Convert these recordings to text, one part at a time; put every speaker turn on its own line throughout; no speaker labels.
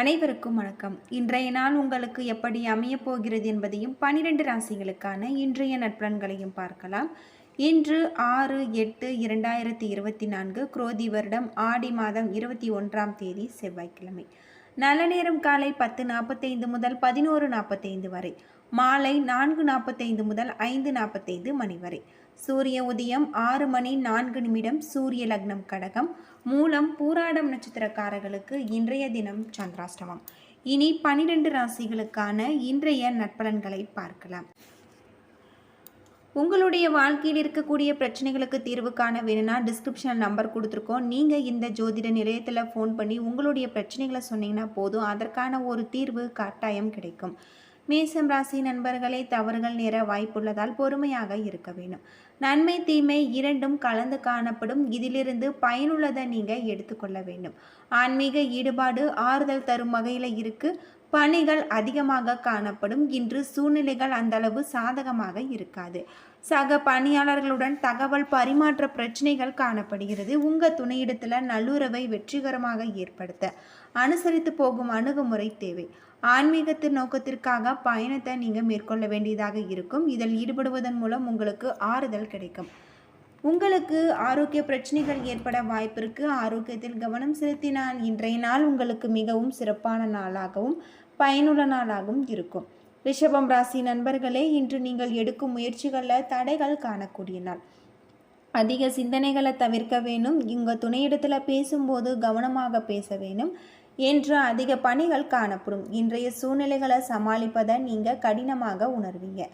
அனைவருக்கும் வணக்கம். இன்றைய நாள் உங்களுக்கு எப்படி அமையப் போகிறது என்பதையும் பனிரெண்டு ராசிகளுக்கான இன்றைய நட்பலன்களையும் பார்க்கலாம். இன்று ஆறு எட்டு இரண்டாயிரத்தி இருபத்தி நான்கு குரோதி வருடம் ஆடி மாதம் இருபத்தி ஒன்றாம் தேதி செவ்வாய்க்கிழமை. நல்ல நேரம் காலை பத்து நாற்பத்தைந்து முதல் பதினோரு நாற்பத்தைந்து வரை மாலை நான்கு நாற்பத்தைந்து முதல் ஐந்து நாற்பத்தைந்து மணி வரை. சூரிய உதயம் ஆறு மணி நான்கு நிமிடம் சூரிய லக்னம் கடகம் மூலம் பூராடம் நட்சத்திரக்காரர்களுக்கு இன்றைய தினம் சந்திராஷ்டமம். இனி பனிரெண்டு ராசிகளுக்கான இன்றைய நட்பலன்களை பார்க்கலாம். உங்களுடைய வாழ்க்கையில் இருக்கக்கூடிய பிரச்சனைகளுக்கு தீர்வு காண வேணும்னா டிஸ்கிரிப்ஷன் நம்பர் கொடுத்துருக்கோம். நீங்கள் இந்த ஜோதிட நிலையத்தில் ஃபோன் பண்ணி உங்களுடைய பிரச்சனைகளை சொன்னீங்கன்னா போதும். அதற்கான ஒரு தீர்வு கட்டாயம் கிடைக்கும். மேசம் ராசி நண்பர்களே தவறுகள் நேர வாய்ப்புள்ளதால் பொறுமையாக இருக்க வேண்டும். நன்மை தீமை இரண்டும் கலந்து காணப்படும். இதிலிருந்து பயனுள்ளதை நீங்கள் எடுத்துக்கொள்ள வேண்டும். ஆன்மீக ஈடுபாடு ஆறுதல் தரும் வகையில் இருக்கு. பணிகள் அதிகமாக காணப்படும். இன்று சூழ்நிலைகள் அந்த அளவு சாதகமாக இருக்காது. சக பணியாளர்களுடன் தகவல் பரிமாற்ற பிரச்சனைகள் காணப்படுகிறது. உங்கள் துணையிடத்தில் நல்லுறவை வெற்றிகரமாக ஏற்படுத்த அனுசரித்து போகும் அணுகுமுறை தேவை. ஆன்மீகத்தின் நோக்கத்திற்காக பயணத்தை நீங்கள் மேற்கொள்ள வேண்டியதாக இருக்கும். இதில் ஈடுபடுவதன் மூலம் உங்களுக்கு ஆறுதல் கிடைக்கும். உங்களுக்கு ஆரோக்கிய பிரச்சனைகள் ஏற்பட வாய்ப்பிற்கு ஆரோக்கியத்தில் கவனம் செலுத்தினால் இன்றைய நாள் உங்களுக்கு மிகவும் சிறப்பான நாளாகவும் பயனுள்ள நாளாகவும் இருக்கும். ரிஷபம் ராசி நண்பர்களே இன்று நீங்கள் எடுக்கும் முயற்சிகளில் தடைகள் காணக்கூடிய நாள். அதிக சிந்தனைகளை தவிர்க்க வேணும். உங்கள் துணையிடத்தில் பேசும்போது கவனமாக பேச வேணும். என்று அதிக பணிகள் காணப்படும். இன்றைய சூழ்நிலைகளை சமாளிப்பதை நீங்கள் கடினமாக உணர்வீங்க.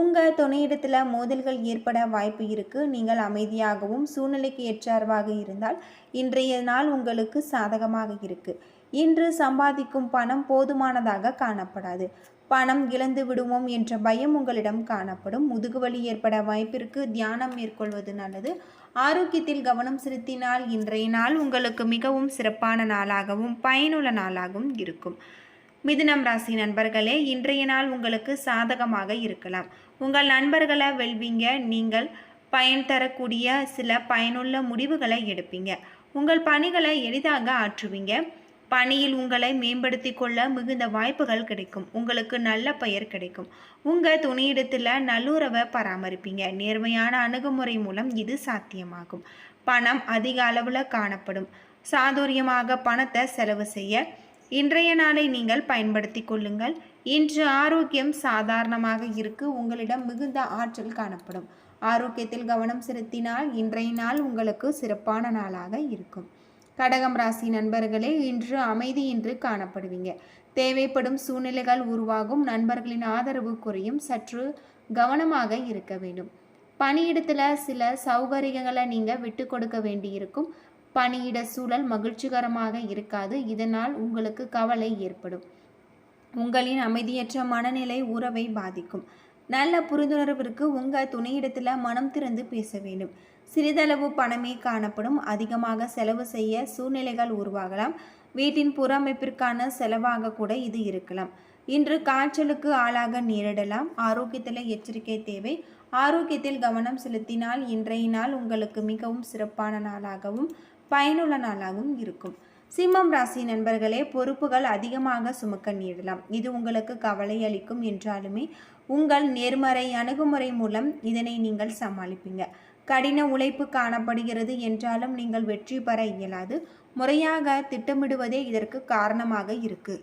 உங்கள் துணையிடத்தில் மோதல்கள் ஏற்பட வாய்ப்பு இருக்குது நீங்கள் அமைதியாகவும் சூழ்நிலைக்கு ஏற்றார்வாக இருந்தால் இன்றைய நாள் உங்களுக்கு சாதகமாக இருக்குது இன்று சம்பாதிக்கும் பணம் போதுமானதாக காணப்படாது. பணம் இழந்து விடுவோம் என்ற பயம் உங்களிடம் காணப்படும். முதுகுவலி ஏற்பட வாய்ப்பிற்கு தியானம் மேற்கொள்வது நல்லது. ஆரோக்கியத்தில் கவனம் செலுத்தினால் இன்றைய நாள் உங்களுக்கு மிகவும் சிறப்பான நாளாகவும் பயனுள்ள நாளாகவும் இருக்கும். மிதுனம் ராசி நண்பர்களே இன்றைய நாள் உங்களுக்கு சாதகமாக இருக்கலாம். உங்கள் நண்பர்களை வெல்வீங்க. நீங்கள் பயன் தரக்கூடிய சில பயனுள்ள முடிவுகளை எடுப்பீங்க. உங்கள் பணிகளை எளிதாக ஆற்றுவீங்க. பணியில் உங்களை மேம்படுத்தி கொள்ள மிகுந்த வாய்ப்புகள் கிடைக்கும். உங்களுக்கு நல்ல பெயர் கிடைக்கும். உங்கள் துணையிடத்தில் நல்லுறவை பராமரிப்பீங்க. நேர்மையான அணுகுமுறை மூலம் இது சாத்தியமாகும். பணம் அதிக அளவில் காணப்படும். சாதுரியமாக பணத்தை செலவு செய்ய இன்றைய நாளை நீங்கள் பயன்படுத்தி கொள்ளுங்கள். இன்று ஆரோக்கியம் சாதாரணமாக இருக்கு. உங்களிடம் மிகுந்த ஆற்றல் காணப்படும். ஆரோக்கியத்தில் கவனம் செலுத்தினால் இன்றைய நாள் உங்களுக்கு சிறப்பான நாளாக இருக்கும். கடகம் ராசி நண்பர்களே இன்று அமைதியின்றி காணப்படுவீங்க. தேவைப்படும் சூழ்நிலைகள் உருவாகும் நண்பர்களின் ஆதரவு குறையும் சற்று கவனமாக இருக்க வேண்டும். பணியிடத்தில் சில சௌகரியங்களை நீங்கள் விட்டு கொடுக்க வேண்டியிருக்கும். பணியிட சூழல் மகிழ்ச்சிகரமாக இருக்காது இதனால் உங்களுக்கு கவலை ஏற்படும். உங்களின் அமைதியற்ற மனநிலை உறவை பாதிக்கும். நல்ல புரிந்துணர்விற்கு உங்கள் துணையிடத்தில் மனம் திறந்து பேச வேண்டும். சிறிதளவு பணமே காணப்படும். அதிகமாக செலவு செய்ய சூழ்நிலைகள் உருவாகலாம். வீட்டின் புறமைப்பிற்கான செலவாக கூட இது இருக்கலாம். இன்று காய்ச்சலுக்கு ஆளாக நேரிடலாம். ஆரோக்கியத்தில் எச்சரிக்கை தேவை. ஆரோக்கியத்தில் கவனம் செலுத்தினால் இன்றைய நாள் உங்களுக்கு மிகவும் சிறப்பான நாளாகவும் பயனுள்ள நாளாகவும் இருக்கும். சிம்மம் ராசி நண்பர்களே பொறுப்புகள் அதிகமாக சுமக்க நேரலாம் இது உங்களுக்கு கவலை அளிக்கும் என்றாலுமே உங்கள் நேர்மறை அணுகுமுறை மூலம் இதனை நீங்கள் சமாளிப்பீங்க. கடின உழைப்பு காணப்படுகிறது என்றாலும் நீங்கள் வெற்றி பெற இயலாது. முறையாக திட்டமிடுவதே இதற்கு காரணமாக இருக்கு.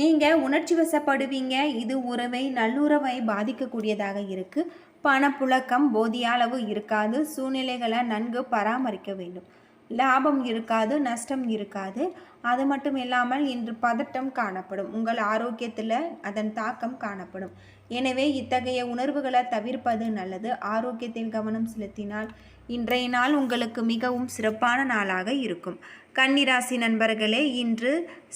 நீங்கள் உணர்ச்சி வசப்படுவீங்க. இது உறவை நல்லுறவை பாதிக்கக்கூடியதாக இருக்கு. பணப்புழக்கம் போதிய அளவு இருக்காது. சூழ்நிலைகளை நன்கு பராமரிக்க வேண்டும். லாபம் இருக்காது நஷ்டம் இருக்காது. அது மட்டும் இல்லாமல் இன்று பதட்டம் காணப்படும். உங்கள் ஆரோக்கியத்தில் அதன் தாக்கம் காணப்படும். எனவே இத்தகைய உணர்வுகளை தவிர்ப்பது நல்லது. ஆரோக்கியத்தில் கவனம் செலுத்தினால் இன்றைய நாள் உங்களுக்கு மிகவும் சிறப்பான நாளாக இருக்கும். கன்னிராசி நண்பர்களே இன்று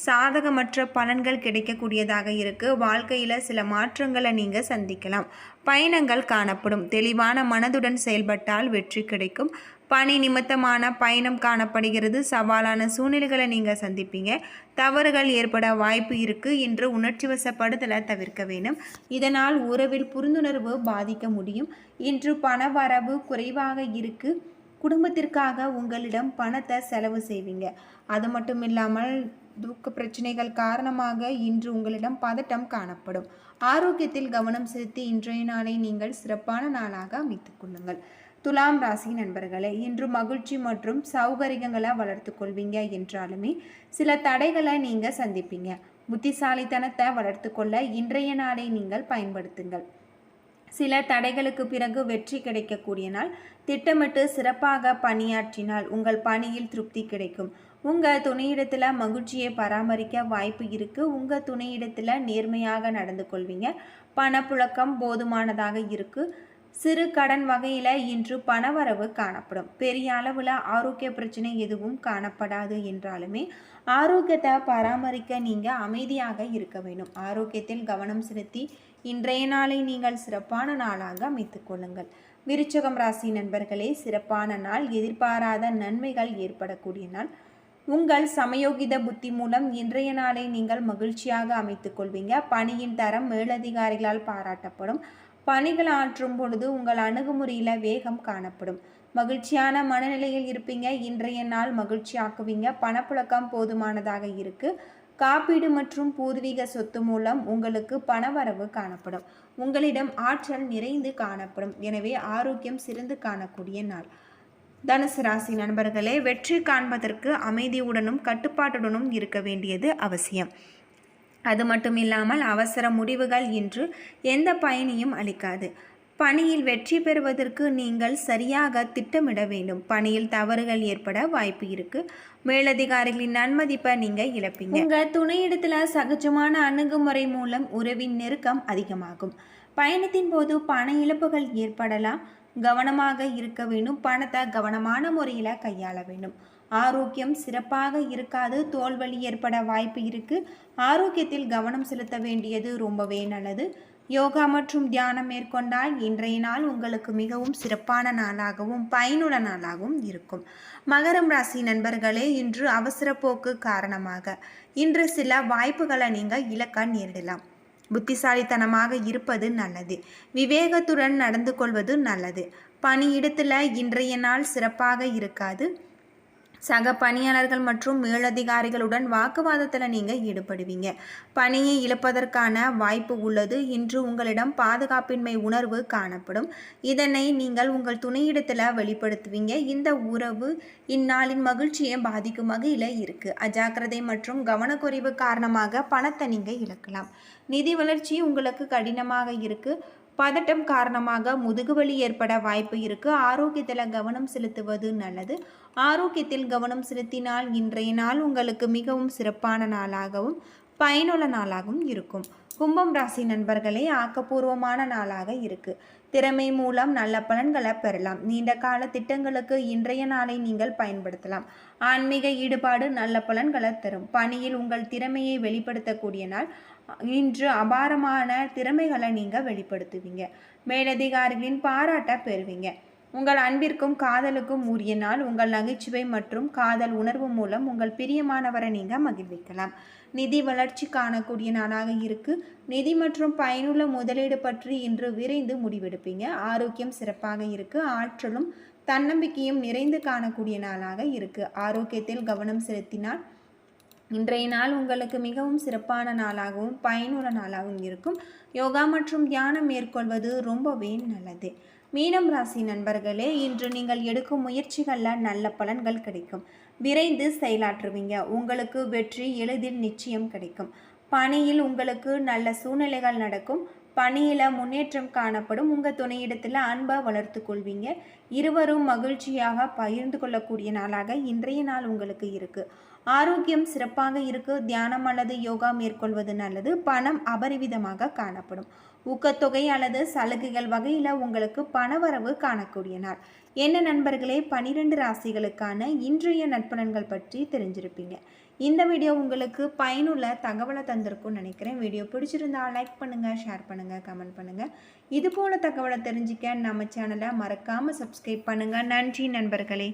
சாதகமற்ற பலன்கள் கிடைக்கக்கூடியதாக இருக்குது வாழ்க்கையில் சில மாற்றங்களை நீங்கள் சந்திக்கலாம். பயணங்கள் காணப்படும். தெளிவான மனதுடன் செயல்பட்டால் வெற்றி கிடைக்கும். பணி நிமித்தமான பயணம் காணப்படுகிறது. சவாலான சூழ்நிலைகளை நீங்கள் சந்திப்பீங்க. தவறுகள் ஏற்பட வாய்ப்பு இருக்குது என்று உணர்ச்சி வசப்படுதலை தவிர்க்க வேண்டும். இதனால் உறவில் புரிந்துணர்வு பாதிக்க முடியும். இன்று பண வரவு குறைவாக இருக்கு. குடும்பத்திற்காக உங்களிடம் பணத்தை செலவு செய்வீங்க. அது மட்டும் இல்லாமல் தூக்க பிரச்சனைகள் காரணமாக இன்று உங்களிடம் பதட்டம் காணப்படும். ஆரோக்கியத்தில் கவனம் செலுத்தி இன்றைய நாளை நீங்கள் சிறப்பான நாளாக அமைத்துக் கொள்ளுங்கள். துலாம் ராசி நண்பர்களே இன்று மகிழ்ச்சி மற்றும் சௌகரியங்களை வளர்த்து கொள்வீங்க என்றாலுமே சில தடைகளை நீங்கள் சந்திப்பீங்க. புத்திசாலித்தனத்தை வளர்த்து கொள்ள இன்றைய நாளை நீங்கள் பயன்படுத்துங்கள். சில தடைகளுக்கு பிறகு வெற்றி கிடைக்கக்கூடிய நாள். திட்டமிட்டு சிறப்பாக பணியாற்றினால் உங்கள் பணியில் திருப்தி கிடைக்கும். உங்கள் துணையிடத்தில் மகிழ்ச்சியை பராமரிக்க வாய்ப்பு இருக்குது உங்கள் துணையிடத்தில் நேர்மையாக நடந்து கொள்வீங்க. பணப்புழக்கம் போதுமானதாக இருக்குது சிறு கடன் வகையில் இன்று பணவரவு காணப்படும். பெரிய அளவில் ஆரோக்கிய பிரச்சனை எதுவும் காணப்படாது என்றாலுமே ஆரோக்கியத்தை பராமரிக்க நீங்கள் அமைதியாக இருக்க வேண்டும். ஆரோக்கியத்தில் கவனம் செலுத்தி இன்றைய நாளை நீங்கள் சிறப்பான நாளாக அமைத்துக்கொள்ளுங்கள் விருச்சகம் ராசி நண்பர்களே சிறப்பான நாள் எதிர்பாராத நன்மைகள் ஏற்படக்கூடிய நாள். உங்கள் சமயோகித புத்தி மூலம் இன்றைய நாளை நீங்கள் மகிழ்ச்சியாக அமைத்துக் கொள்வீங்க. பணியின் தரம் மேலதிகாரிகளால் பாராட்டப்படும். பணிகள் ஆற்றும் பொழுது உங்கள் அணுகுமுறையில் வேகம் காணப்படும். மகிழ்ச்சியான மனநிலையில் இருப்பீங்க. இன்றைய நாள் மகிழ்ச்சியாக்குவீங்க. பணப்புழக்கம் போதுமானதாக இருக்குது காப்பீடு மற்றும் பூர்வீக சொத்து மூலம் உங்களுக்கு பணவரவு காணப்படும். உங்களிடம் ஆற்றல் நிறைந்து காணப்படும். எனவே ஆரோக்கியம் சிறந்து காணக்கூடிய நாள். தனுசு ராசி நண்பர்களே வெற்றி காண்பதற்கு அமைதியுடனும் கட்டுப்பாட்டுடனும் இருக்க வேண்டியது அவசியம். அது மட்டும் இல்லாமல் அவசர முடிவுகள் இன்று எந்த பயனையும் அளிக்காது. பணியில் வெற்றி பெறுவதற்கு நீங்கள் சரியாக திட்டமிட வேண்டும். பணியில் தவறுகள் ஏற்பட வாய்ப்பு இருக்கு. மேலதிகாரிகளின் நன்மதிப்பை நீங்க இழப்பீங்க. உங்க துணையிடத்துல சகஜமான அணுகுமுறை மூலம் உறவின் நெருக்கம் அதிகமாகும். பயணத்தின் போது பண இழப்புகள் ஏற்படலாம். கவனமாக இருக்க வேண்டும். பணத்தை கவனமான முறையில் கையாள வேண்டும். ஆரோக்கியம் சிறப்பாக இருக்காது தோல்வலி ஏற்பட வாய்ப்பு இருக்குது ஆரோக்கியத்தில் கவனம் செலுத்த வேண்டியது ரொம்பவே நல்லது. யோகா மற்றும் தியானம் மேற்கொண்டால் இன்றைய நாள் உங்களுக்கு மிகவும் சிறப்பான நாளாகவும் பயனுள்ள நாளாகவும் இருக்கும். மகரம் ராசி நண்பர்களே இன்று அவசர போக்கு காரணமாக. இன்று சில வாய்ப்புகளை நீங்கள் இழக்க நேரிடலாம். புத்திசாலித்தனமாக இருப்பது நல்லது. விவேகத்துடன் நடந்து கொள்வது நல்லது. பணியிடத்தில் இன்றைய நாள் சிறப்பாக இருக்காது. சக பணியாளர்கள் மற்றும் மேலதிகாரிகளுடன் வாக்குவாதத்தில் நீங்கள் ஈடுபடுவீங்க. பணியை இழப்பதற்கான வாய்ப்பு உள்ளது. இன்று உங்களிடம் பாதுகாப்பின்மை உணர்வு காணப்படும். இதனை நீங்கள் உங்கள் துணையிடத்தில் வெளிப்படுத்துவீங்க. இந்த உறவு இந்நாளின் மகிழ்ச்சியை பாதிக்கும் வகையில் இருக்குது அஜாக்கிரதை மற்றும் கவனக்குறைவு காரணமாக பணத்தை நீங்கள் இழக்கலாம். நிதி வளர்ச்சி உங்களுக்கு கடினமாக இருக்குது பதட்டம் காரணமாக முதுகுவலி ஏற்பட வாய்ப்பு இருக்குது ஆரோக்கியத்தில் கவனம் செலுத்துவது நல்லது. ஆரோக்கியத்தில் கவனம் செலுத்தினால் இன்றைய நாள் உங்களுக்கு மிகவும் சிறப்பான நாளாகவும் பயனுள்ள நாளாகவும் இருக்கும். கும்பம் ராசி நண்பர்களே ஆக்கப்பூர்வமான நாளாக இருக்குது திறமை மூலம் நல்ல பலன்களை பெறலாம். நீண்ட கால திட்டங்களுக்கு இன்றைய நாளை நீங்கள் பயன்படுத்தலாம். ஆன்மீக ஈடுபாடு நல்ல பலன்களை தரும். பணியில் உங்கள் திறமையை வெளிப்படுத்தக்கூடிய நாள். இன்று அபாரமான திறமைகளை நீங்கள் வெளிப்படுத்துவீங்க. மேலதிகாரிகளின் பாராட்டை பெறுவீங்க. உங்கள் அன்பிற்கும் காதலுக்கும் உரிய நாள் உங்கள் நகைச்சுவை மற்றும் காதல் உணர்வு மூலம் உங்கள் பிரியமானவரை நீங்கள் மகிழ்விக்கலாம். நிதி வளர்ச்சி காணக்கூடிய நாளாக இருக்கு. நிதி மற்றும் பயனுள்ள முதலீடு பற்றி இன்று விரைந்து முடிவெடுப்பீங்க. ஆரோக்கியம் சிறப்பாக இருக்கு. ஆற்றலும் தன்னம்பிக்கையும் நிறைந்து காணக்கூடிய நாளாக இருக்கு. ஆரோக்கியத்தில் கவனம் செலுத்தினால் இன்றைய நாள் உங்களுக்கு மிகவும் சிறப்பான நாளாகவும் பயனுள்ள நாளாகவும் இருக்கும். யோகா மற்றும் தியானம் மேற்கொள்வது ரொம்பவே நல்லது. மீனம் ராசி நண்பர்களே இன்று நீங்கள் எடுக்கும் முயற்சிகளில் நல்ல பலன்கள் கிடைக்கும். விரைந்து செயலாற்றுவீங்க. உங்களுக்கு வெற்றி எளிதில் நிச்சயம் கிடைக்கும். பணியில் உங்களுக்கு நல்ல சூழ்நிலைகள் நடக்கும். பணியில் முன்னேற்றம் காணப்படும். உங்கள் துணையிடத்தில் அன்பை வளர்த்து கொள்வீங்க. இருவரும் மகிழ்ச்சியாக பகிர்ந்து கொள்ளக்கூடிய நாளாக இன்றைய நாள் உங்களுக்கு இருக்குது ஆரோக்கியம் சிறப்பாக இருக்கு தியானம் அல்லது யோகா மேற்கொள்வது நல்லது பணம் அபரிவிதமாக காணப்படும். ஊக்கத்தொகை அல்லது சலுகைகள் வகையில் உங்களுக்கு பணவரவு காணக்கூடிய நாள். என்ன நண்பர்களே பனிரெண்டு ராசிகளுக்கான இன்றைய நட்பலன்கள் பற்றி தெரிஞ்சிருப்பீங்க. இந்த வீடியோ உங்களுக்கு பயனுள்ள தகவலை தந்திருக்கும்னு நினைக்கிறேன். வீடியோ பிடிச்சிருந்தா லைக் பண்ணுங்கள் ஷேர் பண்ணுங்கள் கமெண்ட் பண்ணுங்கள் இது போல தகவலை தெரிஞ்சுக்க நம்ம சேனலை மறக்காமல் சப்ஸ்கிரைப் பண்ணுங்கள் நன்றி நண்பர்களே.